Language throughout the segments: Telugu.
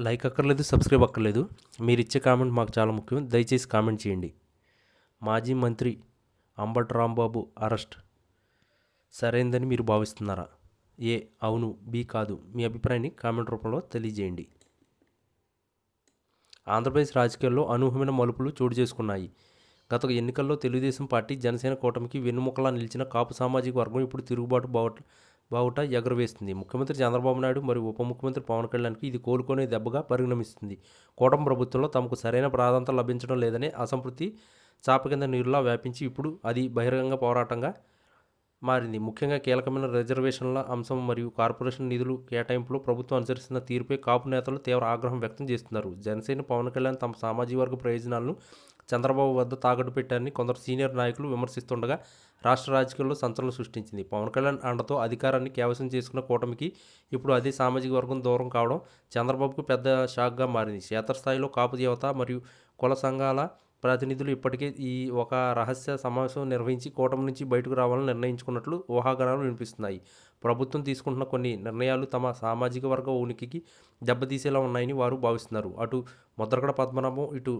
లైక్ అక్కర్లేదు సబ్స్క్రైబ్ అక్కర్లేదు. మీరు ఇచ్చే కామెంట్ మాకు చాలా ముఖ్యం. దయచేసి కామెంట్ చేయండి. మాజీ మంత్రి అంబట్ రాంబాబు అరెస్ట్. సరైందని మీరు భావిస్తున్నారా? ఏ అవును బి కాదు. మీ అభిప్రాయాన్ని కామెంట్ రూపంలో తెలియజేయండి. ఆంధ్రప్రదేశ్ రాజకీయాల్లో అనూహ్యమైన మలుపులు చోటు చేసుకున్నాయి. గత ఎన్నికల్లో తెలుగుదేశం పార్టీ జనసేన కూటమికి వెన్నుముకలా నిలిచిన కాపు సామాజిక వర్గం ఇప్పుడు తిరుగుబాటు బావట్లు బావుట ఎగరవేస్తుంది. ముఖ్యమంత్రి చంద్రబాబు నాయుడు మరియు ఉప ముఖ్యమంత్రి పవన్ కళ్యాణ్కి ఇది కోలుకునే దెబ్బగా పరిణమిస్తుంది. కూటమి ప్రభుత్వంలో తమకు సరైన ప్రాధాన్యత లభించడం లేదని అసంతృప్తి చాప కింద నీరులా వ్యాపించి ఇప్పుడు అది బహిరంగ పోరాటంగా మారింది. ముఖ్యంగా కీలకమైన రిజర్వేషన్ల అంశం మరియు కార్పొరేషన్ నిధులు కేటాయింపులో ప్రభుత్వం అనుసరిస్తున్న తీరుపై కాపు నేతలు తీవ్ర ఆగ్రహం వ్యక్తం చేస్తున్నారు. జనసేన పవన్ కళ్యాణ్ తమ సామాజిక వర్గ ప్రయోజనాలను చంద్రబాబు వద్ద తాకట్టు పెట్టారని కొందరు సీనియర్ నాయకులు విమర్శిస్తుండగా రాష్ట్ర రాజకీయాల్లో సంచలనం సృష్టించింది. పవన్ కళ్యాణ్ అండతో అధికారాన్ని కేవసం చేసుకున్న కూటమికి ఇప్పుడు అదే సామాజిక వర్గం దూరం కావడం చంద్రబాబుకు పెద్ద షాక్గా మారింది. క్షేత్రస్థాయిలో కాపు దేవత మరియు కుల సంఘాల ప్రతినిధులు ఇప్పటికే ఈ ఒక రహస్య సమావేశం నిర్వహించి కూటమి నుంచి బయటకు రావాలని నిర్ణయించుకున్నట్లు ఊహాగానాలు వినిపిస్తున్నాయి. ప్రభుత్వం తీసుకుంటున్న కొన్ని నిర్ణయాలు తమ సామాజిక వర్గ ఉనికికి దెబ్బతీసేలా ఉన్నాయని వారు భావిస్తున్నారు. అటు ముద్రగడ పద్మనాభం ఇటు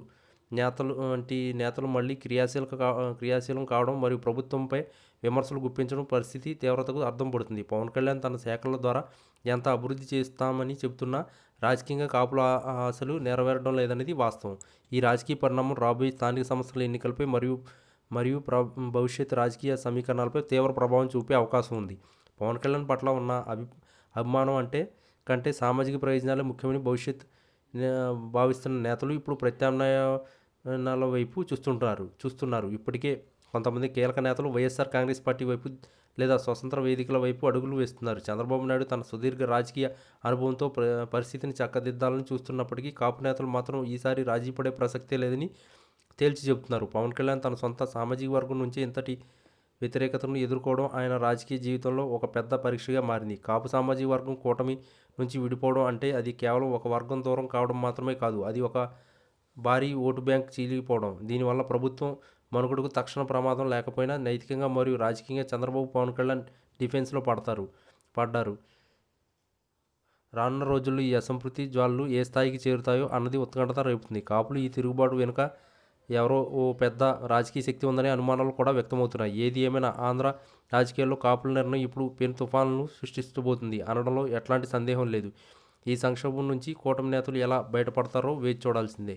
నేతలు వంటి నేతలు మళ్ళీ క్రియాశీలక క్రియాశీలం కావడం మరియు ప్రభుత్వంపై విమర్శలు గుప్పించడం పరిస్థితి తీవ్రతకు అర్థం పడుతుంది. పవన్ కళ్యాణ్ తన శాఖల ద్వారా ఎంత అభివృద్ధి చేస్తామని చెబుతున్నా రాజకీయంగా కాపుల ఆశలు నెరవేరడం లేదనేది వాస్తవం. ఈ రాజకీయ పరిణామం రాబోయే స్థానిక సంస్థల ఎన్నికలపై మరియు మరియు ప్ర భవిష్యత్ రాజకీయ సమీకరణాలపై తీవ్ర ప్రభావం చూపే అవకాశం ఉంది. పవన్ కళ్యాణ్ పట్ల ఉన్న అభి అభిమానం అంటే కంటే సామాజిక ప్రయోజనాలే ముఖ్యమని భవిష్యత్ భావిస్తున్న నేతలు ఇప్పుడు ప్రత్యామ్నాయ ప్రత్యామ్నాయాల వైపు చూస్తుంటారు చూస్తున్నారు. ఇప్పటికే కొంతమంది కీలక నేతలు వైఎస్ఆర్ కాంగ్రెస్ పార్టీ వైపు లేదా స్వతంత్ర వేదికల వైపు అడుగులు వేస్తున్నారు. చంద్రబాబు నాయుడు తన సుదీర్ఘ రాజకీయ అనుభవంతో పరిస్థితిని చక్కదిద్దాలని చూస్తున్నప్పటికీ కాపు నేతలు మాత్రం ఈసారి రాజీ పడే ప్రసక్తే లేదని తేల్చి చెబుతున్నారు. పవన్ కళ్యాణ్ తన సొంత సామాజిక వర్గం నుంచి ఇంతటి వ్యతిరేకతను ఎదుర్కోవడం ఆయన రాజకీయ జీవితంలో ఒక పెద్ద పరీక్షగా మారింది. కాపు సామాజిక వర్గం కూటమి నుంచి విడిపోవడం అంటే అది కేవలం ఒక వర్గం దూరం కావడం మాత్రమే కాదు అది ఒక భారీ ఓటు బ్యాంక్ చీలిపోవడం. దీనివల్ల ప్రభుత్వం మనుగడకు తక్షణ ప్రమాదం లేకపోయినా నైతికంగా మరియు రాజకీయంగా చంద్రబాబు పవన్ కళ్యాణ్ డిఫెన్స్లో పడతారు పడ్డారు. రానున్న రోజుల్లో ఈ అసంతృప్తి జ్వాలలు ఏ స్థాయికి చేరుతాయో అన్నది ఉత్కంఠత రేపుతుంది. కాపులు ఈ తిరుగుబాటు వెనుక ఎవరో ఓ పెద్ద రాజకీయ శక్తి ఉందనే అనుమానాలు కూడా వ్యక్తమవుతున్నాయి. ఏది ఏమైనా ఆంధ్ర రాజకీయాల్లో కాపుల నిర్ణయం ఇప్పుడు పెను తుఫాన్లను సృష్టిస్తబోతుంది అనడంలో ఎట్లాంటి సందేహం లేదు. ఈ సంక్షోభం నుంచి కూటమి నేతలు ఎలా బయటపడతారో వేచి చూడాల్సిందే.